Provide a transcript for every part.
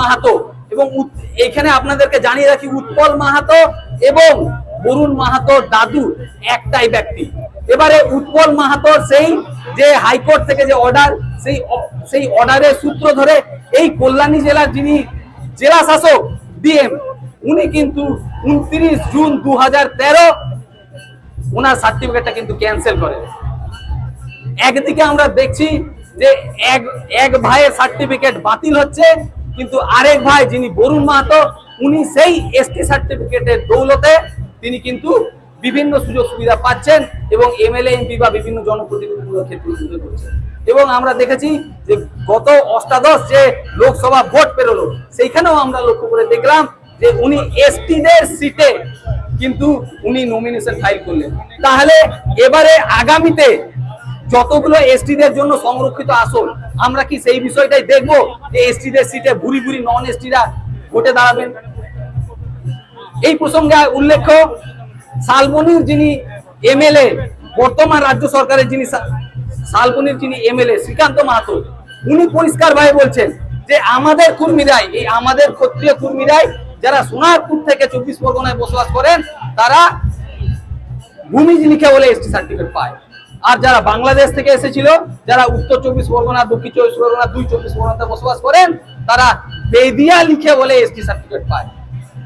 মাহাতো। এবং এখানে আপনাদেরকে জানিয়ে রাখি, উৎপল মাহাতো এবং বরুণ মাহাতোর দাদু একটাই ব্যক্তি। এবারে উৎপল মাহাতোর সেই যে হাইকোর্ট থেকে যে অর্ডার সেই সেই অর্ডারের সূত্র ধরে এই কল্যাণী জেলার যিনি জেলা শাসক, ডিএম, উনি কিন্তু উনত্রিশ জুন দু হাজার তেরো ওনার সার্টিফিকেটটা কিন্তু ক্যান্সেল করে। একদিকে আমরা দেখছি যে এক এক ভাইয়ের সার্টিফিকেট বাতিল হচ্ছে কিন্তু আরেক ভাই যিনি বরুণ মাহাতো, উনি সেই এসটি সার্টিফিকেটের দৌলতে তিনি কিন্তু বিভিন্ন সুযোগ সুবিধা পাচ্ছেন এবং এমএলএ এমপি বা বিভিন্ন জনপ্রতিনিধিগুলোর ক্ষেত্রে সুযোগ করছেন এবং আমরা দেখেছি যে গত অষ্টাদশ যে লোকসভা ভোট পেরোলো, সেইখানেও আমরা লক্ষ্য করে দেখলাম যে উনি এসটিদের সিটে কিন্তু উনি নমিনেশন ফাইল করলেন। তাহলে এবারে আগামীতে যতগুলো এসটিদের জন্য সংরক্ষিত আসন আমরা কি সেই বিষয়টাই দেখব যে এসটিদের সিটে ভুরি ভুরি নন এসটিরা ভোটে দাঁড়াবেন? এই প্রসঙ্গে উল্লেখ্য, শালবনির যিনি এমএলএ বর্তমান রাজ্য সরকারের যিনি শালবনির যিনি এমএলএ শ্রীকান্ত মাহাতো, উনি পরিষ্কার ভাবে বলছেন যে আমাদের কর্মীরাই, এই আমাদের ক্ষত্রিয় কর্মীরাই যারা সোনারপুর থেকে চব্বিশ পরগনায় বসবাস করেন, তারা ভূমিজ লিখে বলে এসটি সার্টিফিকেট পায়। আর যারা বাংলাদেশ থেকে এসেছিল, যারা উত্তর চব্বিশ পরগনা, দক্ষিণ চব্বিশ পরগনা, দুই চব্বিশ পরগনাতে বসবাস করেন, তারা বেদিয়া লিখে বলে এসটি সার্টিফিকেট পায়।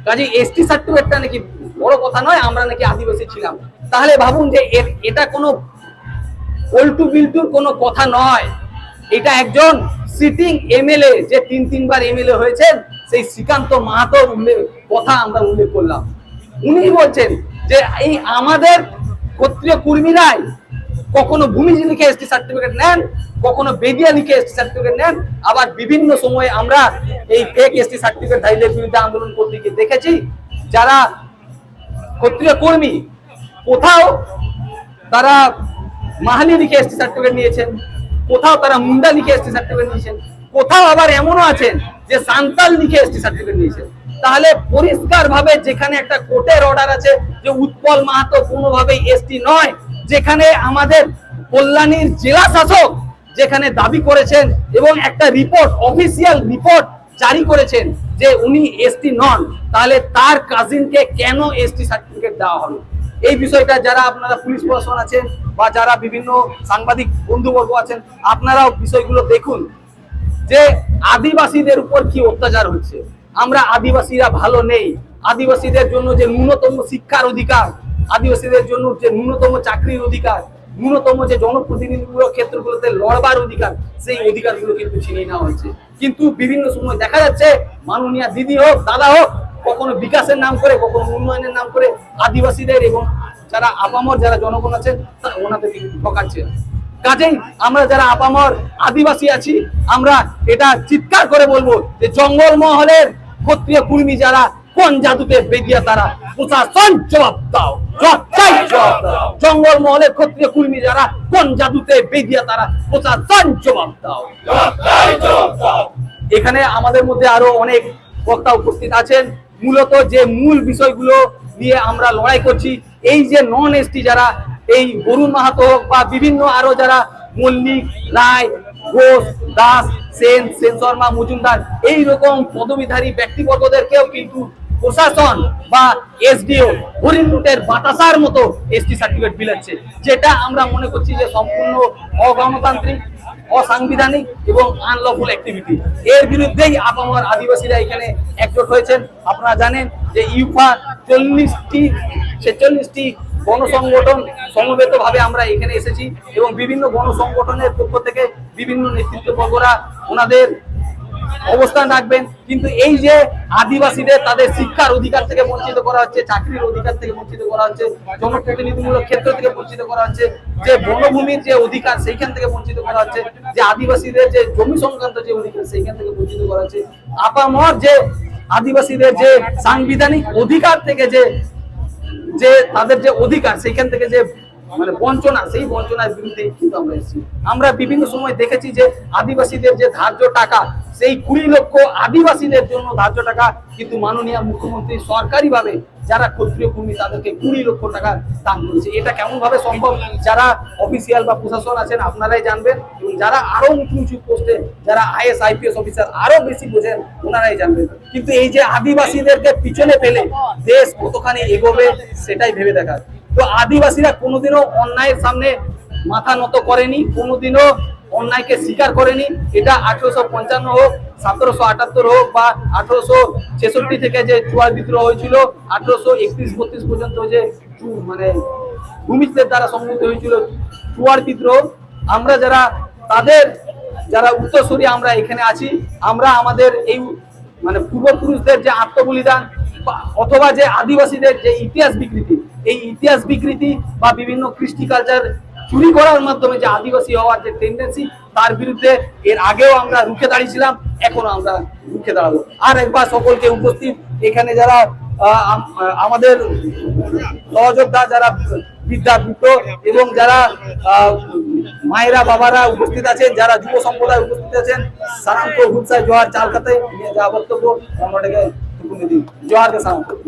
কাজে এসটি সার্টিফিকেটটা নাকি বড় কথা নয়, আমরা নাকি আদিবাসী ছিলাম। তাহলে ভাবুন যে এটা কোনো পল্টু বিল্টুর কোনো কথা নয়। এটা একজন সিটিং এমএলএ যে তিন, তিনবার এমএলএ হয়েছেন, সেই শ্রীকান্ত মাহাতোর উল্লেখ কথা আমরা উল্লেখ করলাম। উনি বলছেন যে এই আমাদের ক্ষত্রিয় কর্মীরাই কখনো ভূমি লিখে এসটি সার্টিফিকেট নেন, কখনো বেদিয়া লিখে এসটি সার্টিফিকেট নেন, আবার বিভিন্ন সময়ে আমরা এই ফেক এসটি সার্টিফিকেট ধারীদের বিরুদ্ধে আন্দোলন করতে গিয়ে দেখেছি, যারা ক্ষত্রিয় কর্মী, কোথাও তারা মাহালি লিখে এসটি সার্টিফিকেট নিয়েছেন, কোথাও তারা মুন্ডা লিখে এসটি সার্টিফিকেট নিয়েছেন, কোথাও আবার এমনও আছেন যে সান্তাল লিখে এসটি সার্টিফিকেট নিয়েছেন। তাহলে পরিষ্কার ভাবে যেখানে একটা কোর্টের অর্ডার আছে যে উৎপল মাহাতো কোনোভাবেই এসটি নয় যেখানে আমাদের কল্যাণীর জেলা শাসক যেখানে দাবি করেছেন এবং একটা রিপোর্ট অফিসিয়াল রিপোর্ট জারি করেছেন যে উনি এসটি নন, তাহলে তার কাজিনকে কেন এসটি সার্টিফিকেট দেওয়া হলো? এই বিষয়টা যারা আপনারা পুলিশ প্রশাসন আছেন বা যারা বিভিন্ন সাংবাদিক বন্ধুবর্গ আছেন, আপনারাও বিষয়গুলো দেখুন যে আদিবাসীদের উপর কি অত্যাচার হচ্ছে। আমরা আদিবাসীরা ভালো নেই। আদিবাসীদের জন্য যে ন্যূনতম শিক্ষার অধিকার আদিবাসীদের জন্য যে ন্যূনতম চাকরির অধিকার, ন্যূনতম যে জনপ্রতিনিধিগুলো ক্ষেত্রগুলোতে লড়বার অধিকার, সেই অধিকারগুলো কিন্তু ছিনিয়ে নেওয়া হয়েছে। কিন্তু বিভিন্ন সময় দেখা যাচ্ছে, মাননীয় দিদি হোক, দাদা হোক, কখনো বিকাশের নাম করে, কখনো উন্নয়নের নাম করে আদিবাসীদের এবং যারা আপামর, যারা জনগণ আছেন তা- ওনাদেরকে ঠকাচ্ছে। কাজেই আমরা যারা আপামর, আদিবাসী আছি, আমরা এটা চিৎকার করে বলব যে জঙ্গল মহলের ক্ষত্রিয় কুর্মী যারা কোন জাদুতে বেদিয়া তারা? প্রশাসন জবাব দাও। জবাব দাও। জঙ্গল মহলের ক্ষত্রিয় কুর্মী যারা কোন জাদুতে বেদিয়া তারা? প্রশাসন জবাব দাও। এখানে আমাদের মধ্যে আরও অনেক বক্তা উপস্থিত আছেন। মূলত যে মূল বিষয়গুলো নিয়ে আমরা লড়াই করছি এই যে নন এসটি যারা এই বরুণ মাহাতো হোক বা বিভিন্ন আরও যারা মল্লিক রায় ঘোষ দাস সেন সেন শর্মা মজুমদার এই রকম পদবিধারী ব্যক্তিবর্গদেরকেও কিন্তু প্রশাসন বা এসডিও হরিণ লুটের বাতাসার মতো এসটি সার্টিফিকেট বিলাচ্ছে যেটা আমরা মনে করছি যে সম্পূর্ণ অগণতান্ত্রিক, অসাংবিধানিক এবং আনলফুল অ্যাক্টিভিটি এর বিরুদ্ধেই আপামর আদিবাসীরা এখানে একজোট হয়েছেন। আপনারা জানেন যে ইউফা চল্লিশটি, ছেচল্লিশটি গণসংগঠন সমবেতভাবে আমরা এখানে এসেছি এবং বিভিন্ন গণসংগঠনের পক্ষ থেকে বিভিন্ন নেতৃত্ব নেতৃত্ববর্গরা ওনাদের অবস্থান রাখবেন। কিন্তু এই যে আদিবাসীদের তাদের শিক্ষার অধিকার থেকে বঞ্চিত করা হচ্ছে, চাকরির অধিকার থেকে বঞ্চিত করা হচ্ছে, জনপ্রতিনিধিমূলক ক্ষেত্র থেকে বঞ্চিত করা হচ্ছে, যে বনভূমির যে অধিকার সেইখান থেকে বঞ্চিত করা হচ্ছে, যে আদিবাসীদের যে জমি সংক্রান্ত যে অধিকার সেইখান থেকে বঞ্চিত করা হচ্ছে। আপামর যে আদিবাসীদের যে সাংবিধানিক অধিকার থেকে যে যে তাদের যে অধিকার সেইখান থেকে যে মানে বঞ্চনা, সেই বঞ্চনার বিরুদ্ধে কিন্তু আমরা এসেছি। আমরা বিভিন্ন সময় দেখেছি যে আদিবাসীদের যে ধার্য টাকা, সেই কুড়ি লক্ষ আদিবাসীদের জন্য ধার্য টাকা কিন্তু মাননীয় মুখ্যমন্ত্রী সরকারিভাবে যারা ক্ষত্রিয় কর্মী, তাদেরকে কুড়ি লক্ষ টাকা দান করেছে। এটা কেমন ভাবে সম্ভব? যারা অফিসিয়াল বা প্রশাসন আছেন, আপনারাই জানবেন। এবং যারা আরও উঁচু উঁচু পোস্টে, যারা আইএস, আইপিএস অফিসার আরও বেশি বোঝেন, ওনারাই জানবেন। কিন্তু এই যে আদিবাসীদেরকে পিছনে ফেলে দেশ কতখানি এগোবে, সেটাই ভেবে দেখার। তো আদিবাসীরা কোনোদিনও অন্যায়ের সামনে মাথা নত করেনি, কোনোদিনও অন্যায়কে স্বীকার করেনি। এটা আঠেরোশো পঞ্চান্ন হোক, সতেরোশো আটাত্তর হোক বা আঠেরোশো ছেষট্টি থেকে যে চুয়ার বিদ্রোহ হয়েছিল, আঠেরোশো একত্রিশ বত্রিশ পর্যন্ত যে মানে ভূমিষ্ঠের দ্বারা সংগঠিত হয়েছিল চুয়ার বিদ্রোহ। আমরা যারা, তাদের যারা উত্তরসূরি আমরা এখানে আছি, আমরা আমাদের এই মানে পূর্বপুরুষদের যে আত্মবলিদান অথবা যে আদিবাসীদের যে ইতিহাস বিকৃতি এই ইতিহাস বিকৃতি বা বিভিন্ন কৃষ্টি কালচার চুরি করার মাধ্যমে যে আদিবাসী হওয়ার যে টেন্ডেন্সি তার বিরুদ্ধে এর আগেও আমরা রুখে দাঁড়িয়েছিলাম এখনও আমরা রুখে দাঁড়াবো আর একবার সকলকে উপস্থিত, এখানে যারা আমাদের সহযোদ্ধা যারা বিদ্যা গুপ্ত এবং যারা মায়েরা বাবারা উপস্থিত আছেন, যারা যুব সম্প্রদায় উপস্থিত আছেন সালামপুর হুলসায় জোয়ার চালকাতে যা বক্তব্য আমরা জোহারকে করি।